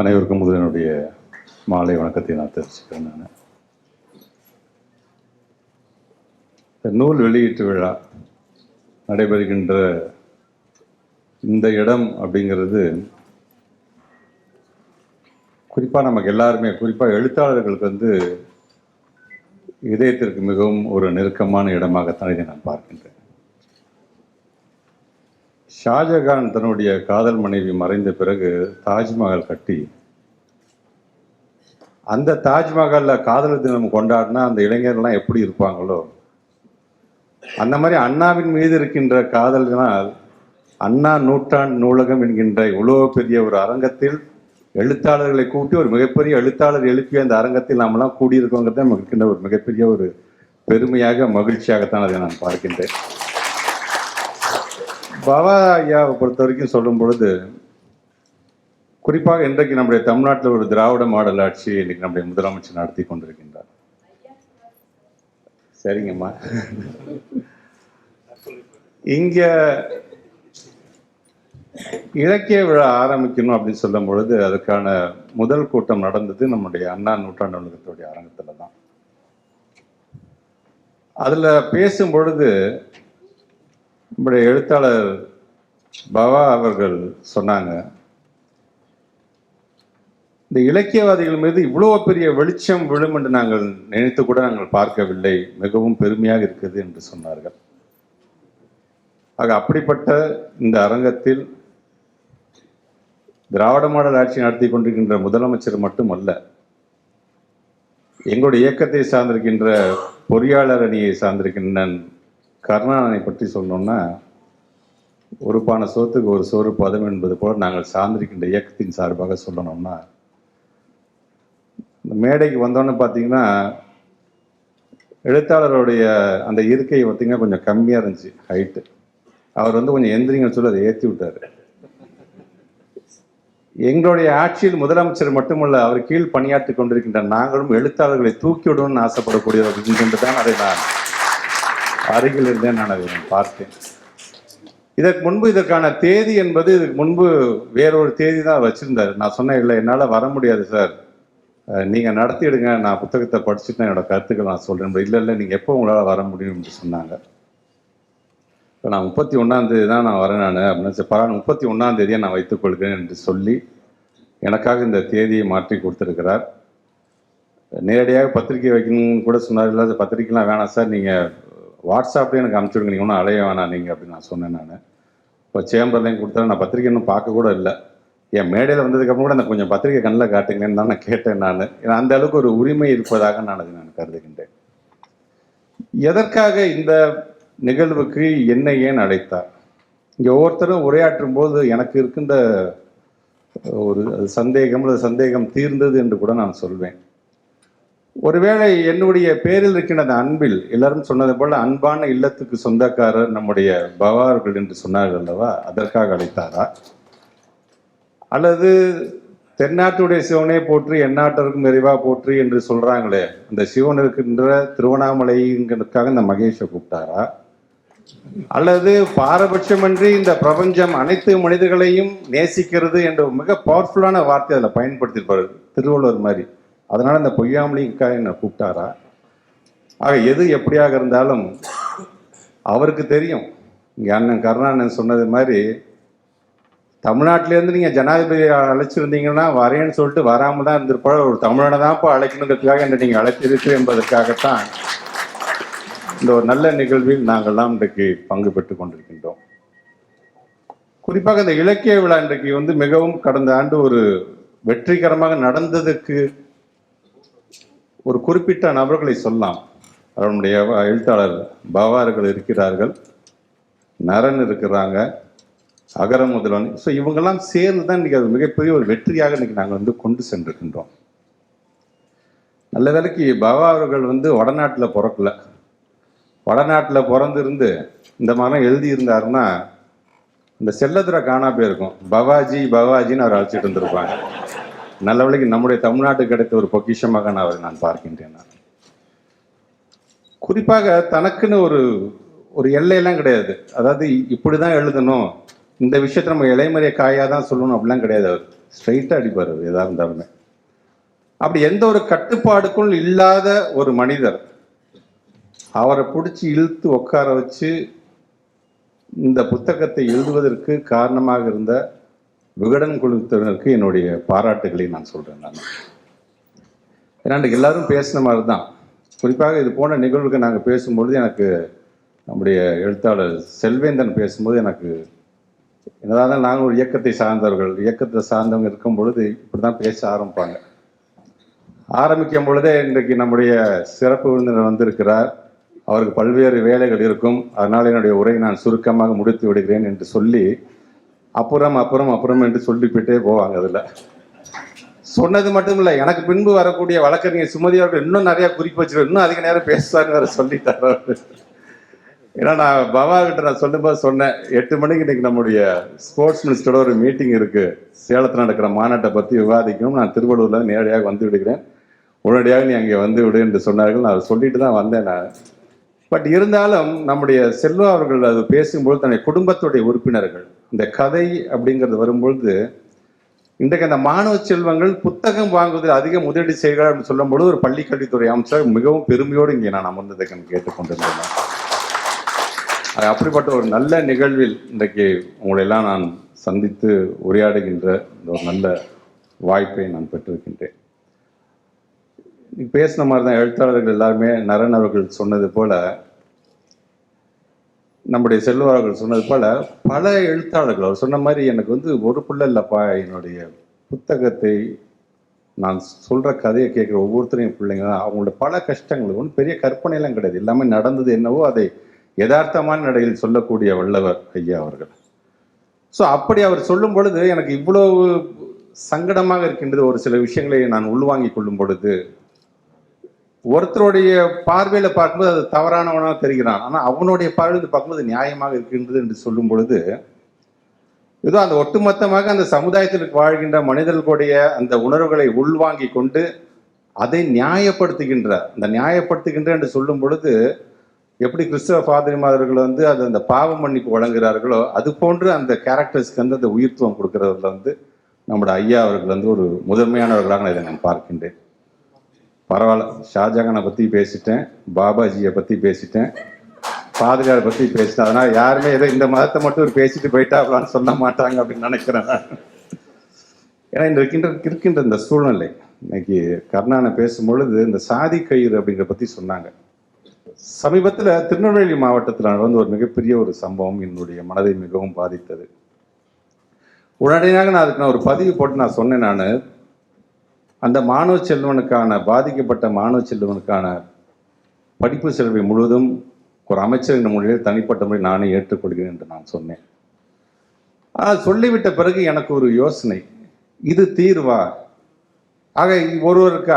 அனைவருக்கும் முதலினுடைய மாலை வணக்கத்தை நான் தெரிவிச்சுக்கிறேன் நான். இந்த நூல் வெளியீட்டு விழா நடைபெறுகின்ற இந்த இடம் அப்படிங்கிறது குறிப்பாக நமக்கு எல்லாருமே குறிப்பாக எழுத்தாளர்களுக்கு வந்து இதயத்திற்கு மிகவும் ஒரு நெருக்கமான இடமாகத்தான் இதை நான் பார்க்கின்றேன். ஷாஜகான் தன்னுடைய காதல் மனைவி மறைந்த பிறகு தாஜ்மஹால் கட்டி அந்த தாஜ்மஹாலில் காதல் தினம் கொண்டாடினா அந்த இளைஞர்கள்லாம் எப்படி இருப்பாங்களோ? அந்த மாதிரி அண்ணாவின் மீது இருக்கின்ற காதலினால் அண்ணா நூற்றாண்டு நூலகம் என்கின்ற இவ்வளோ பெரிய ஒரு அரங்கத்தில் எழுத்தாளர்களை கூட்டி ஒரு மிகப்பெரிய எழுத்தாளர் எழுப்பிய அந்த அரங்கத்தில் நாமெல்லாம் கூடியிருக்கோங்கிறது நமக்கு இருக்கின்ற ஒரு மிகப்பெரிய ஒரு பெருமையாக மகிழ்ச்சியாகத்தான் அதை நான் பார்க்கின்றேன். பாபா ஐயாவை பொறுத்த வரைக்கும் சொல்லும் பொழுது குறிப்பாக இன்றைக்கு நம்முடைய தமிழ்நாட்டில் ஒரு திராவிட மாடல் ஆட்சி இன்னைக்கு நம்முடைய முதலமைச்சர் நடத்தி கொண்டிருக்கின்றார். சரிங்கம்மா. இங்க இலக்கிய விழா ஆரம்பிக்கணும் அப்படின்னு சொல்லும் பொழுது அதுக்கான முதல் கூட்டம் நடந்தது நம்முடைய அண்ணா நூற்றாண்டு நூலகத்துடைய அரங்கத்துல தான் அதில் பேசும் பொழுது நம்முடைய எழுத்தாளர் பவா அவர்கள் சொன்னாங்க இந்த இலக்கியவாதிகள் மீது இவ்வளோ பெரிய வெளிச்சம் விழும் என்று நாங்கள் நினைத்து கூட நாங்கள் பார்க்கவில்லை. மிகவும் பெருமையாக இருக்குது என்று சொன்னார்கள். ஆக அப்படிப்பட்ட இந்த அரங்கத்தில் திராவிட மாடல் ஆட்சி நடத்தி கொண்டிருக்கின்ற முதலமைச்சர் மட்டுமல்ல எங்களுடைய இயக்கத்தை சார்ந்திருக்கின்ற பொறியாளர் அணியை சார்ந்திருக்கின்ற கருணாநிதி பற்றி சொன்னோம்னா ஒரு பானை சோத்துக்கு ஒரு சோறு பதம் என்பது போல நாங்கள் சார்ந்திருக்கின்ற இயக்கத்தின் சார்பாக சொல்லணும்னா இந்த மேடைக்கு வந்தோன்னு பார்த்தீங்கன்னா எழுத்தாளருடைய அந்த இருக்கை பார்த்தீங்கன்னா கொஞ்சம் கம்மியாக இருந்துச்சு ஹைட்டு அவர் வந்து கொஞ்சம் எந்திரிங்கன்னு சொல்லி அதை ஏற்றி விட்டாரு. எங்களுடைய ஆட்சியில் முதலமைச்சர் மட்டுமல்ல அவர் கீழ் பணியாற்றி கொண்டிருக்கின்ற நாங்களும் எழுத்தாளர்களை தூக்கி விடணும்னு ஆசைப்படக்கூடியவர்கள் என்று தான் அதை நான் அருகில் இருந்தே நான் அதை பார்த்தேன். இதற்கு முன்பு இதற்கான தேதி என்பது இதுக்கு முன்பு வேறொரு தேதி தான் வச்சுருந்தார். நான் சொன்னேன் இல்லை என்னால் வர முடியாது சார். நீங்கள் நீங்க நடத்திடுங்க. நான் புத்தகத்தை படிச்சுட்டு என்னோட கருத்துக்கள் நான் சொல்கிறேன் இல்லை இல்லை நீங்கள் எப்போ உங்களால் வர முடியும் என்று சொன்னாங்க. இப்போ நான் முப்பத்தி ஒன்றாந்தேதி தான் நான் வரேன் நான். அப்படின்னு சரி பரவாயில்ல முப்பத்தி ஒன்றாந்தேதியை நான் வைத்துக் கொள்கிறேன் என்று சொல்லி எனக்காக இந்த தேதியை மாற்றி கொடுத்துருக்கிறார். நேரடியாக பத்திரிக்கை வைக்கணும்னு கூட சொன்னார். இல்லை பத்திரிக்கைலாம் வேணாம் சார். நீங்கள் வாட்ஸ்அப்லேயே எனக்கு அனுப்பிச்சுடுங்க. நீங்கள் ஒன்றும் அலைய வேணாம். நீங்கள் அப்படின்னு நான் சொன்னேன் நான். இப்போ சேம்பர்லையும் கொடுத்தா நான் பத்திரிக்கை இன்னும் பார்க்க கூட இல்லை. என் மேடையில் வந்ததுக்கப்புறம் கூட எனக்கு கொஞ்சம் பத்திரிக்கை கண்ணில் காட்டுங்கன்னு தான் நான் கேட்டேன் நான். ஏன்னா அந்த அளவுக்கு ஒரு உரிமை இருப்பதாக நான் அதை நான் கருதுகின்றேன். எதற்காக இந்த நிகழ்வுக்கு என்னை ஏன் அழைத்தார்? இங்கே ஒவ்வொருத்தரும் உரையாற்றும் போது எனக்கு இருக்கின்ற ஒரு சந்தேகம் அல்லது சந்தேகம் தீர்ந்தது என்று கூட நான் சொல்வேன். ஒருவேளை என்னுடைய பேரில் இருக்கின்ற அந்த அன்பில். எல்லாரும் சொன்னது போல அன்பான இல்லத்துக்கு சொந்தக்காரர் நம்முடைய பவார்கள் என்று சொன்னார்கள் அல்லவா? அதற்காக அழைத்தாரா? அல்லது தென்னாட்டுடைய சிவனே போற்றி எந்நாட்டருக்கும் நிறைவா போற்றி என்று சொல்றாங்களே அந்த சிவன் இருக்கின்ற திருவண்ணாமலைங்கிறதுக்காக இந்த மகேஷை கூப்பிட்டாரா? அல்லது பாரபட்சமின்றி இந்த பிரபஞ்சம் அனைத்து மனிதர்களையும் நேசிக்கிறது என்ற மிக பவர்ஃபுல்லான வார்த்தை அதில் பயன்படுத்தியிருப்பார் திருவள்ளுவர் மாதிரி. அதனால் இந்த பொய்யாமலிக்காக என்னை கூப்பிட்டாரா? ஆக எது எப்படியாக இருந்தாலும் அவருக்கு தெரியும். இங்கே அண்ணன் கருணாநிதன் சொன்னது மாதிரி தமிழ்நாட்டிலேருந்து நீங்கள் ஜனாதிபதி அழைச்சிருந்தீங்கன்னா வரேன்னு சொல்லிட்டு வராமல் தான் இருந்திருப்பாள்? ஒரு தமிழனை தான் இப்போ அழைக்கணுங்கிறதுக்காக என்னை நீங்கள் அழைச்சிருக்கு என்பதற்காகத்தான் இந்த ஒரு நல்ல நிகழ்வில் நாங்கள்லாம் இன்றைக்கு பங்கு பெற்று கொண்டிருக்கின்றோம். குறிப்பாக இந்த இலக்கிய விழா இன்றைக்கு வந்து மிகவும் கடந்த ஆண்டு ஒரு வெற்றிகரமாக நடந்ததுக்கு ஒரு குறிப்பிட்ட நபர்களை சொல்லலாம். அவனுடைய எழுத்தாளர் பவார்கள் இருக்கிறார்கள். நரன் இருக்கிறாங்க. அகர முதல்வன். ஸோ இவங்கெல்லாம் சேர்ந்து தான் இன்னைக்கு அது மிகப்பெரிய ஒரு வெற்றியாக இன்னைக்கு நாங்கள் வந்து கொண்டு சென்றிருக்கின்றோம். நல்ல வேலைக்கு பவா அவர்கள் வந்து வடநாட்டில் பிறக்கல. வடநாட்டில் பிறந்திருந்து இந்த மாதிரிலாம் எழுதியிருந்தாருன்னா இந்த செல்லதுரை காணா போயிருக்கும் பவாஜி பவாஜின்னு அவர் அழைச்சிட்டு இருந்திருப்பாங்க நல்ல வேளைக்கு நம்முடைய தமிழ்நாட்டுக்கு கிடைத்த ஒரு பொக்கிஷமாக நான் அவரை நான் பார்க்கின்றேன் நான். குறிப்பாக தனக்குன்னு ஒரு ஒரு எல்லையெல்லாம் கிடையாது. அதாவது இப்படி தான் எழுதணும் இந்த விஷயத்தை நம்ம இளைமறைய காயாக தான் சொல்லணும் அப்படிலாம் கிடையாது அவர். ஸ்ட்ரைட்டாக அடிப்பார் அவர் எதாக இருந்தாலுமே. அப்படி எந்த ஒரு கட்டுப்பாடுக்குள் இல்லாத ஒரு மனிதர் அவரை பிடிச்சி இழுத்து உட்கார வச்சு இந்த புத்தகத்தை எழுதுவதற்கு காரணமாக இருந்த விகடன் குழுத்தினருக்கு என்னுடைய பாராட்டுகளை நான் சொல்கிறேன் நான். ஏன்னா எல்லாரும் பேசின மாதிரி தான் குறிப்பாக இது போன்ற நிகழ்வுக்கு நாங்கள் பேசும்பொழுது எனக்கு நம்முடைய எழுத்தாளர் செல்வேந்தன் பேசும்போது எனக்கு என்னதான் நாங்கள் ஒரு இயக்கத்தை சார்ந்தவர்கள் இயக்கத்தை சார்ந்தவங்க இருக்கும் பொழுது இப்படி தான் பேச ஆரம்பிப்பாங்க. ஆரம்பிக்கும் பொழுதே இன்றைக்கு நம்முடைய சிறப்பு விருந்தினர் வந்திருக்கிறார். அவருக்கு பல்வேறு வேலைகள் இருக்கும். அதனால் என்னுடைய உரையை நான் சுருக்கமாக முடித்து விடுகிறேன் என்று சொல்லி அப்புறம் அப்புறம் அப்புறம் என்று சொல்லிவிட்டே போவாங்க அதில். சொன்னது மட்டும் இல்லை எனக்கு பின்பு வரக்கூடிய வழக்கறிஞர் சுமதி அவர்கள் இன்னும் நிறையா குறிப்பு வச்சிருக்காரு. இன்னும் அதிக நேரம் பேசுவாங்க வேற சொல்லிட்டார் ஏன்னா நான் பவா கிட்ட நான் சொல்லும்போது சொன்னேன் எட்டு மணிக்கு இன்னைக்கு நம்முடைய ஸ்போர்ட்ஸ் மினிஸ்டரோட ஒரு மீட்டிங் இருக்கு. சேலத்தில் நடக்கிற மாநாட்டை பற்றி விவாதிக்கணும். நான் திருவள்ளூரில் நேரடியாக வந்து விடுகிறேன். உடனடியாக நீ அங்கே வந்து விடு என்று சொன்னார்கள். நான் சொல்லிட்டு தான் வந்தேன் நான். பட் இருந்தாலும் நம்முடைய செல்வா அவர்கள் அது பேசும்போது தன்னுடைய குடும்பத்துடைய உறுப்பினர்கள் இந்த கதை அப்படிங்கிறது வரும்பொழுது இன்றைக்கு அந்த மாணவ செல்வங்கள் புத்தகம் வாங்குவதில் அதிக முதலீடு செய்கிறார் அப்படின்னு பொழுது ஒரு பள்ளிக்கல்வித்துறை அமைச்சர் மிகவும் பெருமையோடு இங்கே நான் அமர்ந்ததை கேட்டுக்கொண்டிருந்தேன். அது அப்படிப்பட்ட ஒரு நல்ல நிகழ்வில் இன்றைக்கு உங்களையெல்லாம் நான் சந்தித்து உரையாடுகின்ற இந்த ஒரு நல்ல வாய்ப்பை நான் பெற்றிருக்கின்றேன். பேசின மாதிரி தான் எழுத்தாளர்கள் எல்லாருமே நரன் அவர்கள் சொன்னது போல நம்முடைய செல்வார்கள் சொன்னது போல பல எழுத்தாளர்கள் அவர் சொன்ன மாதிரி எனக்கு வந்து ஒரு பிள்ளை இல்லைப்பா என்னுடைய புத்தகத்தை நான் சொல்ற கதையை கேட்குற ஒவ்வொருத்தரையும் பிள்ளைங்க அவங்களோட பல கஷ்டங்கள் ஒன்றும் பெரிய கற்பனையெல்லாம் கிடையாது. எல்லாமே நடந்தது என்னவோ அதை யதார்த்தமான நடையில் சொல்லக்கூடிய வல்லவர் ஐயா அவர்கள். ஸோ அப்படி அவர் சொல்லும் பொழுது எனக்கு இவ்வளவு சங்கடமாக இருக்கின்றது ஒரு சில விஷயங்களை நான் உள்வாங்கிக் கொள்ளும் பொழுது ஒருத்தருடைய பார்வையில் பார்க்கும்போது அது தவறானவனாக தெரிகிறான். ஆனால் அவனுடைய பார்வையில் பார்க்கும்போது நியாயமாக இருக்கின்றது என்று சொல்லும் பொழுது ஏதோ அந்த ஒட்டுமொத்தமாக அந்த சமுதாயத்தில் வாழ்கின்ற மனிதர்களுடைய அந்த உணர்வுகளை உள்வாங்கி கொண்டு அதை நியாயப்படுத்துகின்ற அந்த நியாயப்படுத்துகின்ற என்று சொல்லும் பொழுது எப்படி கிறிஸ்தவ ஃபாதரிமார்கள் வந்து அது அந்த பாவ மன்னிப்பு வழங்குகிறார்களோ அது போன்று அந்த கேரக்டர்ஸ்க்கு வந்து அந்த உயிர்த்துவம் கொடுக்கறதுல வந்து நம்முடைய ஐயா அவர்கள் வந்து ஒரு முதன்மையானவர்களாக நான் இதை நான் பார்க்கின்றேன். பரவாயில்ல. ஷாஜகானை பற்றி பேசிட்டேன் பாபாஜியை பற்றி பேசிட்டேன் பாதுகாரை பற்றி பேசிட்டேன். அதனால் யாருமே ஏதோ இந்த மதத்தை மட்டும் ஒரு பேசிட்டு போயிட்டாங்களான்னு சொல்ல மாட்டாங்க அப்படின்னு நினைக்கிறேன். ஏன்னா இந்த இருக்கின்ற இருக்கின்ற இந்த சூழ்நிலை இன்னைக்கு கர்ணானை பேசும்பொழுது இந்த சாதி கயிறு அப்படிங்கிற பற்றி சொன்னாங்க. சமீபத்தில் திருநெல்வேலி மாவட்டத்தில் நடந்த ஒரு மிகப்பெரிய ஒரு சம்பவம் என்னுடைய மனதை மிகவும் பாதித்தது. உடனடியாக நான் அதுக்கு நான் ஒரு பதிவு போட்டு நான் சொன்னேன் நான். அந்த மாணவ செல்வனுக்கான பாதிக்கப்பட்ட மாணவ செல்வனுக்கான படிப்பு செலவை முழுவதும் ஒரு அமைச்சர் என்ற முறையில் தனிப்பட்ட முறை நானே ஏற்றுக்கொள்கிறேன் என்று நான் சொன்னேன். ஆனால் சொல்லிவிட்ட பிறகு எனக்கு ஒரு யோசனை. இது தீர்வா? ஆக ஒருவருக்கு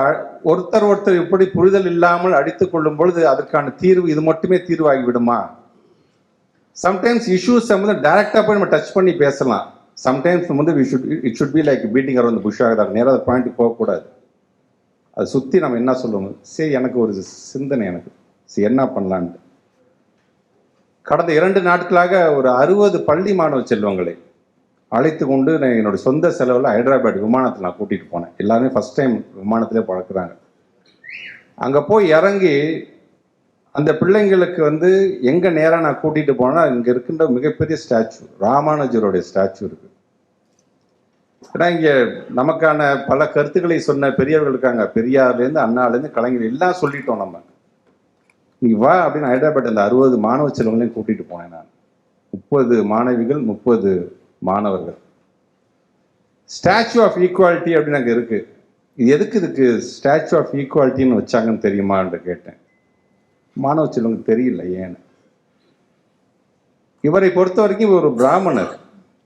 ஒருத்தர் ஒருத்தர் இப்படி புரிதல் இல்லாமல் அடித்துக் கொள்ளும் பொழுது அதற்கான தீர்வு இது மட்டுமே தீர்வாகி விடுமா சம்டைம்ஸ் இஷ்யூஸ் சம்மந்தம் டைரக்டாக போய் நம்ம டச் பண்ணி பேசலாம். சம்டைம்ஸ் வந்து we should it should be like beating around bush ஆகுது. நேராக பாயிண்ட் போகக்கூடாது அதை சுற்றி நம்ம என்ன சொல்லுவோம் சரி எனக்கு ஒரு சிந்தனை எனக்கு. சரி என்ன பண்ணலான்ட்டு. கடந்த இரண்டு நாட்களாக ஒரு அறுபது பள்ளி மாணவ செல்வங்களை அழைத்து கொண்டு நான் என்னோடய சொந்த செலவில் ஹைதராபாத் விமானத்தில் நான் கூட்டிகிட்டு போனேன். எல்லாருமே ஃபர்ஸ்ட் டைம் விமானத்திலே பழக்கிறாங்க. அங்கே போய் இறங்கி அந்த பிள்ளைங்களுக்கு வந்து எங்கே நேராக நான் கூட்டிகிட்டு போனேன்னா இங்கே இருக்கின்ற மிகப்பெரிய ஸ்டாச்சு ராமானுஜருடைய ஸ்டாச்சு இருக்குது ஏன்னா இங்கே நமக்கான பல கருத்துக்களை சொன்ன பெரியவர்கள் இருக்காங்க. பெரியார்லேருந்து அண்ணாலேருந்து கலைஞர் எல்லாம் சொல்லிட்டோம் நம்ம. நீ வா அப்படின்னு ஹைதராபாத் அந்த அறுபது மாணவ செல்வங்களையும் கூட்டிட்டு போனேன் நான். முப்பது மாணவிகள் முப்பது மாணவர்கள். ஸ்டாச்சு ஆஃப் ஈக்குவாலிட்டி அப்படின்னு அங்கே இருக்கு. இது எதுக்கு இதுக்கு ஸ்டாச்சு ஆஃப் ஈக்குவாலிட்டின்னு வச்சாங்கன்னு தெரியுமான்னு கேட்டேன். மாணவ செல்வங்களுக்கு தெரியல ஏன்னு. இவரை பொறுத்த வரைக்கும் இவர் ஒரு பிராமணர்.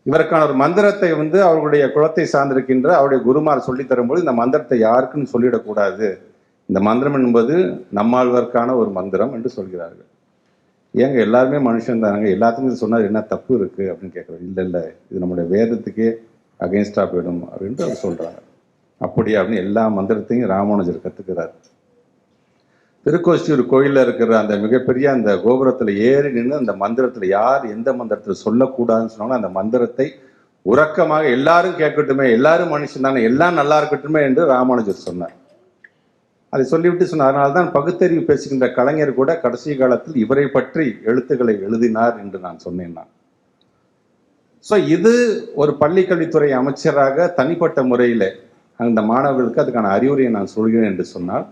இவருக்கான ஒரு மந்திரத்தை வந்து அவர்களுடைய குலத்தை சார்ந்திருக்கின்ற அவருடைய குருமார் சொல்லித் தரும்போது இந்த மந்திரத்தை யாருக்குன்னு சொல்லிடக்கூடாது. இந்த மந்திரம் என்பது நம்மாழ்வார்க்கான ஒரு மந்திரம் என்று சொல்கிறார்கள். ஏங்க எல்லாருமே மனுஷன் தானங்க? எல்லாத்துக்கும் சொன்னார் என்ன தப்பு இருக்கு? அப்படின்னு கேட்குறாரு. இல்லை இல்லை இது நம்முடைய வேதத்துக்கே அகெயின்ஸ்டாக போயிடும் அப்படின்ட்டு அவர் சொல்றாங்க அப்படியா அப்படின்னு எல்லா மந்திரத்தையும் ராமானுஜர் கத்துக்கிறார். திருக்கோஷ்டியூர் கோயிலில் இருக்கிற அந்த மிகப்பெரிய அந்த கோபுரத்தில் ஏறி நின்று அந்த மந்திரத்தில் யார் எந்த மந்திரத்தில் சொல்லக்கூடாதுன்னு சொன்னாலும் அந்த மந்திரத்தை உறக்கமாக எல்லாரும் கேட்கட்டுமே எல்லாரும் மனுஷன் தானே எல்லாம் நல்லா இருக்கட்டுமே என்று ராமானுஜர் சொன்னார். அதை சொல்லிவிட்டு சொன்னார். அதனால்தான் பகுத்தறிவு பேசுகின்ற கலைஞர் கூட கடைசி காலத்தில் இவரை பற்றி எழுத்துக்களை எழுதினார் என்று நான் சொன்னேன் நான். ஸோ இது ஒரு பள்ளிக்கல்வித்துறை அமைச்சராக தனிப்பட்ட முறையில் அந்த மாணவர்களுக்கு அதுக்கான அறிவுரையை நான் சொல்கிறேன் என்று சொன்னால்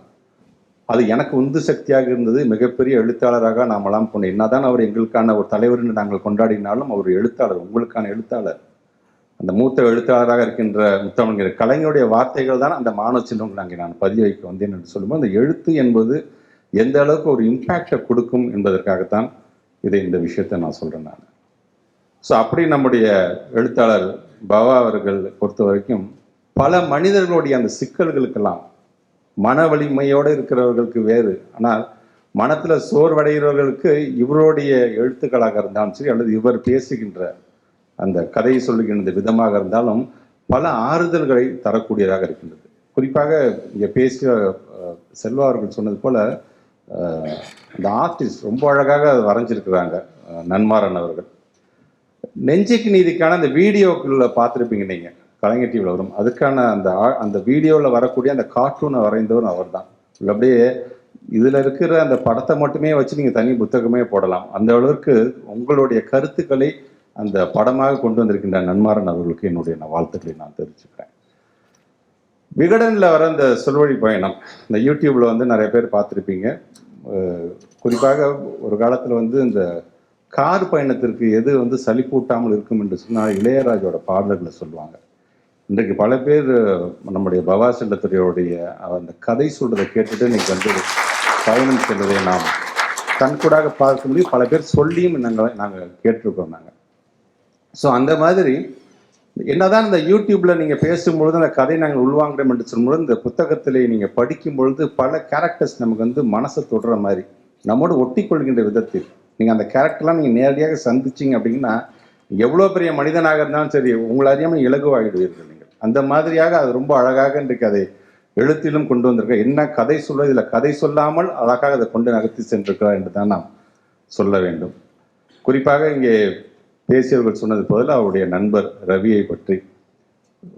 அது எனக்கு உந்து சக்தியாக இருந்தது. மிகப்பெரிய எழுத்தாளராக நாமெல்லாம் கொண்டு என்னதான் அவர் எங்களுக்கான ஒரு தலைவர் என்று நாங்கள் கொண்டாடினாலும் அவர் எழுத்தாளர் உங்களுக்கான எழுத்தாளர். அந்த மூத்த எழுத்தாளராக இருக்கின்ற முத்தமிழர் கலைஞருடைய வார்த்தைகள் தான் அந்த மாணவ சின்னம் நாங்கள் நான் பதிய வைக்க வந்தேன் என்று சொல்லும்போது அந்த எழுத்து என்பது எந்த அளவுக்கு ஒரு இம்பேக்டை கொடுக்கும் என்பதற்காகத்தான் இதை இந்த விஷயத்தை நான் சொல்கிறேன் நான். ஸோ அப்படி நம்முடைய எழுத்தாளர் பவா அவர்கள் பொறுத்த வரைக்கும் பல மனிதர்களுடைய அந்த சிக்கல்களுக்கெல்லாம் மன வலிமையோடு இருக்கிறவர்களுக்கு வேறு. ஆனால் மனத்தில் சோர்வடைகிறவர்களுக்கு இவருடைய எழுத்துக்களாக இருந்தாலும் சரி அல்லது இவர் பேசுகின்ற அந்த கதையை சொல்லுகின்ற விதமாக இருந்தாலும் பல ஆறுதல்களை தரக்கூடியதாக இருக்கின்றது. குறிப்பாக இங்கே பேசிய செல்வா அவர்கள் சொன்னது போல் அந்த ஆர்டிஸ்ட் ரொம்ப அழகாக அதை வரைஞ்சிருக்கிறாங்க நன்மாரன் நன்மாறன் அவர்கள். நெஞ்சுக்கு நீதிக்கான அந்த வீடியோக்குள்ள பார்த்துருப்பீங்க நீங்கள் கலைஞர் டிவியில் வரும் அதுக்கான அந்த ஆ- அந்த வீடியோவில் வரக்கூடிய அந்த கார்ட்டூனை வரைந்தவர் அவர் தான் அப்படியே இதில் இருக்கிற அந்த படத்தை மட்டுமே வச்சு நீங்கள் தனி புத்தகமே போடலாம். அந்த அளவுக்கு உங்களுடைய கருத்துக்களை அந்த படமாக கொண்டு வந்திருக்கின்ற நன்மாரன் அவர்களுக்கு என்னுடைய நான் வாழ்த்துக்களை நான் தெரிவிச்சுக்கிறேன். விகடனில் வர இந்த சொல்வழி பயணம். இந்த யூடியூப்பில் வந்து நிறைய பேர் பார்த்துருப்பீங்க. குறிப்பாக ஒரு காலத்தில் வந்து இந்த கார் பயணத்திற்கு எது வந்து சலிப்பூட்டாமல் இருக்கும் என்று சொன்னால் இளையராஜோட பாடல்களை சொல்லுவாங்க. இன்றைக்கு பல பேர் நம்முடைய பவா செல்லத்துறையோடைய அந்த கதை சொல்றதை கேட்டுட்டு இன்னைக்கு வந்து பயணம் செல்வதை நாம் கண்கூடாக பார்க்க முடியும். பல பேர் சொல்லியும் நாங்கள் நாங்கள் கேட்டிருக்கோம் நாங்கள் ஸோ அந்த மாதிரி என்னதான் இந்த யூடியூப்ல நீங்க பேசும்பொழுது அந்த கதை நாங்கள் உள்வாங்குறோம் என்று சொல்லும்போது இந்த புத்தகத்திலே நீங்க படிக்கும் பொழுது பல கேரக்டர்ஸ் நமக்கு வந்து மனசை தொடுற மாதிரி நம்மோடு ஒட்டி கொள்கின்ற விதத்தில் நீங்க அந்த கேரக்டர்லாம் நீங்க நேரடியாக சந்திச்சீங்க அப்படின்னா எவ்வளோ பெரிய மனிதனாக இருந்தாலும் சரி உங்களை அறியாமல் இலகுவாகிடுவீர்கள் அந்த மாதிரியாக அது ரொம்ப அழகாக இன்றைக்கு அதை எழுத்திலும் கொண்டு வந்திருக்க. என்ன கதை சொல்ல இதில் கதை சொல்லாமல் அழகாக அதை கொண்டு நகர்த்தி சென்றிருக்கிறார் என்று தான் நாம் சொல்ல வேண்டும். குறிப்பாக இங்கே பேசியவர்கள் சொன்னது போதில் அவருடைய நண்பர் ரவியை பற்றி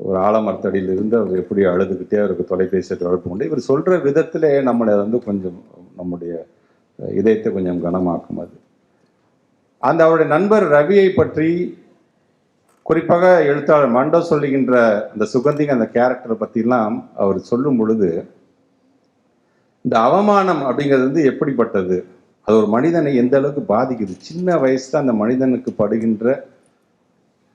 ஒரு ஆலமரத்தடியில் இருந்து அவர் எப்படி அழுதுகிட்டே அவருக்கு தொலைபேசியை தொடர்பு கொண்டு இவர் சொல்கிற விதத்திலே நம்மளை வந்து கொஞ்சம் நம்முடைய இதயத்தை கொஞ்சம் கனமாக்கும் அது. அந்த அவருடைய நண்பர் ரவியை பற்றி குறிப்பாக எழுத்தாளர் மண்டோ சொல்லுகின்ற அந்த சுகந்திங்க அந்த கேரக்டரை பற்றிலாம் அவர் சொல்லும் பொழுது இந்த அவமானம் அப்படிங்கிறது வந்து எப்படிப்பட்டது? அது ஒரு மனிதனை எந்த அளவுக்கு பாதிக்குது? சின்ன வயசுல அந்த மனிதனுக்கு படுகின்ற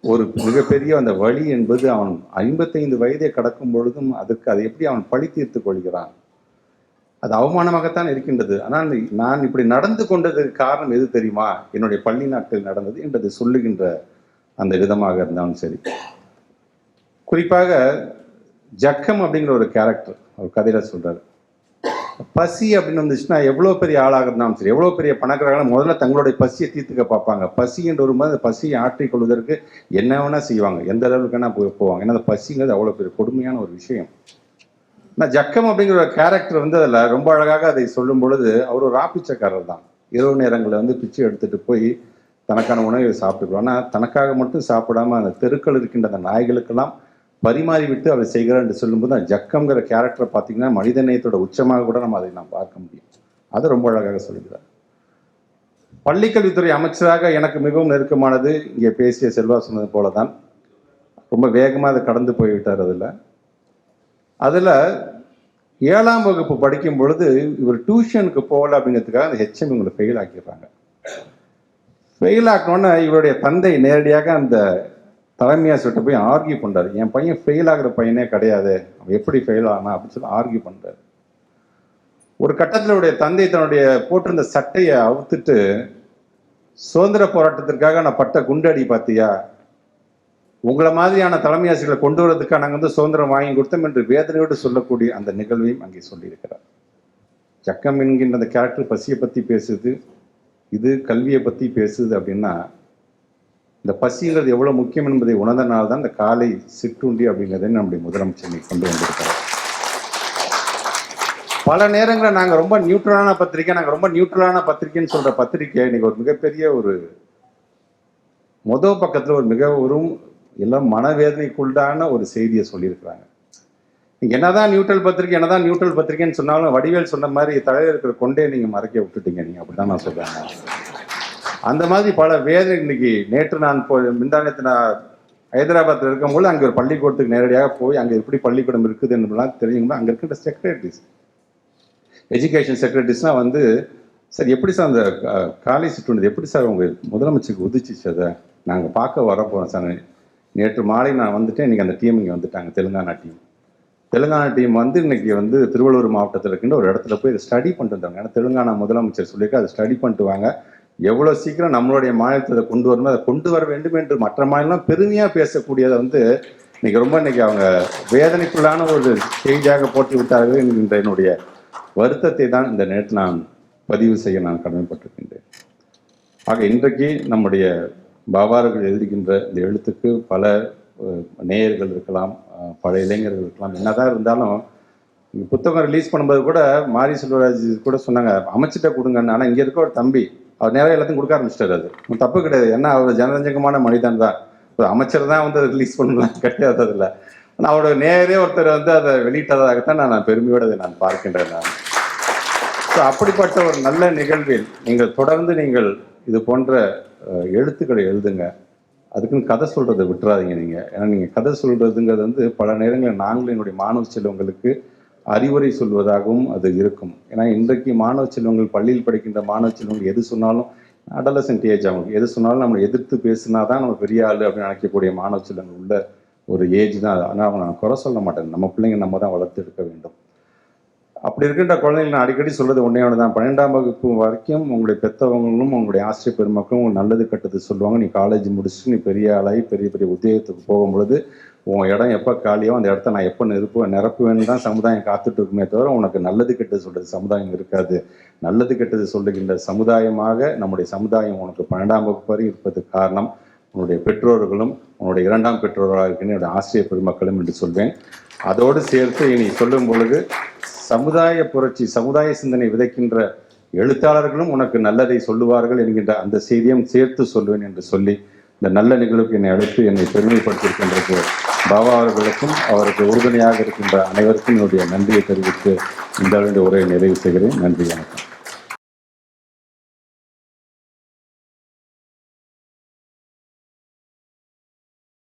ஒரு மிகப்பெரிய அந்த வழி என்பது அவன் ஐம்பத்தைந்து வயதை கடக்கும் பொழுதும் அதுக்கு அதை எப்படி அவன் பழி தீர்த்து கொள்கிறான்? அது அவமானமாகத்தான் இருக்கின்றது. ஆனால் நான் இப்படி நடந்து கொண்டதுக்கு காரணம் எது தெரியுமா? என்னுடைய பள்ளி நாட்கள் நடந்தது என்பதை சொல்லுகின்ற அந்த விதமாக இருந்தாலும் சரி. குறிப்பாக ஜக்கம் அப்படிங்கிற ஒரு கேரக்டர் அவர் கதையில் சொல்கிறார் பசி அப்படின்னு வந்துச்சுன்னா எவ்வளோ பெரிய ஆளாக இருந்தாலும் சரி எவ்வளோ பெரிய பணக்காரங்க முதல்ல தங்களுடைய பசியை தீர்த்துக்க பார்ப்பாங்க. பசி என்று வரும்போது அந்த பசியை ஆற்றிக்கொள்வதற்கு என்ன வேணால் செய்வாங்க எந்த அளவுக்கு வேணால் போய் போவாங்க. ஏன்னா அந்த பசிங்கிறது அவ்வளோ பெரிய கொடுமையான ஒரு விஷயம். ஆனால் ஜக்கம் அப்படிங்கிற ஒரு கேரக்டர் வந்து அதில் ரொம்ப அழகாக அதை சொல்லும் பொழுது அவர் ஒரு ஆப்பிச்சக்காரர் தான் இரவு நேரங்களில் வந்து பிச்சை எடுத்துகிட்டு போய் தனக்கான உணவை சாப்பிட்டுக்கிறோம் ஆனால் தனக்காக மட்டும் சாப்பிடாம அந்த தெருக்கள் இருக்கின்ற அந்த நாய்களுக்கெல்லாம் பரிமாறிவிட்டு அவர் செய்கிறார் என்று சொல்லும்போது அந்த ஜக்கம்ங்கிற கேரக்டரை பார்த்தீங்கன்னா மனிதநேயத்தோட உச்சமாக கூட நம்ம அதை நாம் பார்க்க முடியும். அதை ரொம்ப அழகாக சொல்கிறார். பள்ளிக்கல்வித்துறை அமைச்சராக எனக்கு மிகவும் நெருக்கமானது இங்கே பேசிய செல்வா சொன்னது போல தான் ரொம்ப வேகமாக அதை கடந்து போய்விட்டார் அதில். அதில் ஏழாம் வகுப்பு படிக்கும் பொழுது இவர் டியூஷனுக்கு போகல அப்படிங்கிறதுக்காக அந்த ஹெச்எம் இவங்களை ஃபெயில் ஆக்கிடுறாங்க. ஃபெயில் ஆகணும்னு இவருடைய தந்தை நேரடியாக அந்த தலைமையாக ஆசிரியர்கிட்ட போய் ஆர்கியூ பண்றாரு. என் பையன் ஃபெயில் ஆகிற பையனே கிடையாது. அவன் எப்படி ஃபெயில் ஆனா அப்படின்னு சொல்லி ஆர்கியூ பண்றாரு. ஒரு கட்டத்தில் உடைய தந்தை தன்னுடைய போட்டிருந்த சட்டையை அவுத்துட்டு சுதந்திர போராட்டத்திற்காக நான் பட்ட குண்டடி பார்த்தியா உங்களை மாதிரியான தலைமை ஆசிரியர்களை கொண்டு வரதுக்காக நாங்கள் வந்து சுதந்திரம் வாங்கி கொடுத்தோம் என்று வேதனையோடு சொல்லக்கூடிய அந்த நிகழ்வையும் அங்கே சொல்லியிருக்கிறார். ஜக்கம் என்கின்ற அந்த கேரக்டர் பசியை பற்றி பேசுது. இது கல்வியை பற்றி பேசுது அப்படின்னா இந்த பசிங்கிறது எவ்வளோ முக்கியம் என்பதை உணர்ந்தனால தான் இந்த காலை சிற்றுண்டி அப்படிங்கிறத நம்முடைய முதலமைச்சர் இன்னைக்கு கொண்டு வந்திருக்கிறார். பல நேரங்களில் நாங்கள் ரொம்ப நியூட்ரலான பத்திரிக்கை நாங்கள் ரொம்ப நியூட்ரலான பத்திரிக்கைன்னு சொல்கிற பத்திரிக்கை இன்னைக்கு ஒரு மிகப்பெரிய ஒரு முதல் பக்கத்தில் ஒரு மிக ஒரு எல்லாம் மனவேதனைக்குள்ளான ஒரு செய்தியை சொல்லியிருக்கிறாங்க. என்னதான் நியூட்ரல் பத்திரிக்கை என்னதான் நியூட்ரல் பத்திரிக்கைன்னு சொன்னாலும் வடிவேல் சொன்ன மாதிரி தலையில் இருக்கிற கொண்டே நீங்க மறைக்க விட்டுட்டீங்க நீங்க. அப்படிதான் நான் சொல்றேன். அந்த மாதிரி பல வேதனை இன்னைக்கு நேற்று நான் போய் மின்தானத்தை நான் ஹைதராபாத்தில் இருக்கும்போது அங்கே ஒரு பள்ளிக்கூடத்துக்கு நேரடியாக போய் அங்கே எப்படி பள்ளிக்கூடம் இருக்குது என்பதெல்லாம் தெரிஞ்சுக்கணும். அங்கே இருக்கிற செக்ரட்டரிஸ் எஜுகேஷன் செக்ரட்டரிஸ்னால் வந்து சார் எப்படி சார் அந்த அஹ், காலை சிற்றுண்டது எப்படி சார் உங்கள் முதலமைச்சருக்கு உதிச்சிச்சு அதை நாங்கள் பார்க்க வர போகிறோம் சார்? நேற்று மாலை நான் வந்துட்டேன். இன்றைக்கி அந்த டீம் இங்கே வந்துட்டாங்க தெலுங்கானா டீம் தெலுங்கானா டீம் வந்து இன்னைக்கு வந்து திருவள்ளூர் மாவட்டத்தில் இருக்கின்ற ஒரு இடத்துல போய் இதை ஸ்டடி பண்ணிட்டு வந்தாங்க. ஏன்னா தெலுங்கானா முதலமைச்சர் சொல்லியிருக்கு அதை ஸ்டடி பண்ணிட்டு வாங்க. எவ்வளோ சீக்கிரம் நம்மளுடைய மாநிலத்தை அதை கொண்டு வரணும் அதை கொண்டு வர வேண்டும் என்று மற்ற மாநிலம் பெருமையாக பேசக்கூடியதை வந்து இன்னைக்கு ரொம்ப இன்னைக்கு அவங்க வேதனைக்குள்ளான ஒரு செய்தியாக போட்டு விட்டார்கள் என்கின்ற என்னுடைய வருத்தத்தை தான் இந்த நேற்று நான் பதிவு செய்ய நான் கடமைப்பட்டிருக்கின்றேன். ஆக இன்றைக்கு நம்முடைய பாபார்கள் எழுதுகின்ற இந்த எழுத்துக்கு பல நேயர்கள் இருக்கலாம் பழைய இளைஞர்கள் இருக்கலாம் என்னதான் இருந்தாலும் புத்தகம் ரிலீஸ் பண்ணும்போது கூட மாரி செல்வராஜ் கூட சொன்னாங்க அமைச்சிட்ட கொடுங்கன்னு. ஆனால் இங்கே இருக்க ஒரு தம்பி அவர் நேரம் எல்லாத்தையும் கொடுக்க ஆரம்பிச்சிட்டாரு அது. தப்பு கிடையாது. ஏன்னா அவர் ஜனரஞ்சகமான மனிதன் தான். ஒரு அமைச்சர் தான் வந்து ரிலீஸ் பண்ணலாம் கிடையாது அதில். ஆனால் அவரோட நேரே ஒருத்தர் வந்து அதை வெளியிட்டதாகத்தான் நான் பெருமையோடு அதை நான் பார்க்கின்றேன் நான். ஸோ அப்படிப்பட்ட ஒரு நல்ல நிகழ்வில் நீங்கள் தொடர்ந்து நீங்கள் இது போன்ற எழுத்துக்களை எழுதுங்க. அதுக்குன்னு கதை சொல்கிறத விட்டுறாதீங்க நீங்கள் ஏன்னா நீங்கள் கதை சொல்கிறதுங்கிறது வந்து பல நேரங்களில் நாங்களும் என்னுடைய மாணவ செல்வங்களுக்கு அறிவுரை சொல்வதாகவும் அது இருக்கும். ஏன்னா இன்றைக்கு மாணவ செல்வங்கள் பள்ளியில் படிக்கின்ற மாணவ செல்வங்கள் எது சொன்னாலும் அடலசன்ட் ஏஜ் அவங்களுக்கு எது சொன்னாலும் நம்மளை எதிர்த்து பேசினா தான் நம்ம பெரிய ஆள் அப்படின்னு நினைக்கக்கூடிய மாணவ செல்வங்கள் உள்ள ஒரு ஏஜ் தான் அது. ஆனால் அவங்க நான் குறை சொல்ல மாட்டேன். நம்ம பிள்ளைங்க நம்ம தான் வளர்த்து எடுக்க வேண்டும். அப்படி இருக்கின்ற குழந்தைகள் நான் அடிக்கடி சொல்றது ஒன்றே ஒன்று தான் பன்னெண்டாம் வகுப்பு வரைக்கும் உங்களுடைய பெற்றவங்களும் உங்களுடைய ஆசிரியர் பெருமக்களும் உங்களுக்கு நல்லது கெட்டது சொல்லுவாங்க. நீ காலேஜ் முடிச்சுட்டு நீ பெரிய ஆளாகி பெரிய பெரிய உத்தியோகத்துக்கு போகும்பொழுது உன் இடம் எப்போ காலியோ அந்த இடத்த நான் எப்போ நிரப்புவேன் நிரப்புவேன்னு தான் சமுதாயம் காத்துட்டு இருக்குமே தவிர உனக்கு நல்லது கெட்டது சொல்றது சமுதாயம் இருக்காது. நல்லது கெட்டது சொல்லுகின்ற சமுதாயமாக நம்முடைய சமுதாயம் உனக்கு பன்னெண்டாம் வகுப்பு வரை இருப்பதுக்கு காரணம். உன்னுடைய பெற்றோர்களும் உன்னுடைய இரண்டாம் பெற்றோர்களாக இருக்கின்ற என்னுடைய ஆசிரியர் பெருமக்களும் என்று சொல்வேன். அதோடு சேர்த்து இனி சொல்லும் பொழுது சமுதாய புரட்சி சமுதாய சிந்தனை விதைக்கின்ற எழுத்தாளர்களும் உனக்கு நல்லதை சொல்லுவார்கள் என்கின்ற அந்த செய்தியும் சேர்த்து சொல்லுவேன் என்று சொல்லி இந்த நல்ல நிகழ்வுக்கு என்னை அழைத்து என்னை பெருமைப்படுத்தியிருக்கின்றது. பாபா அவர்களுக்கும் அவருக்கு உறுதுணையாக இருக்கின்ற அனைவருக்கும் என்னுடைய நன்றியை தெரிவித்து இந்த உரையை நிறைவு செய்கிறேன். நன்றி வணக்கம்.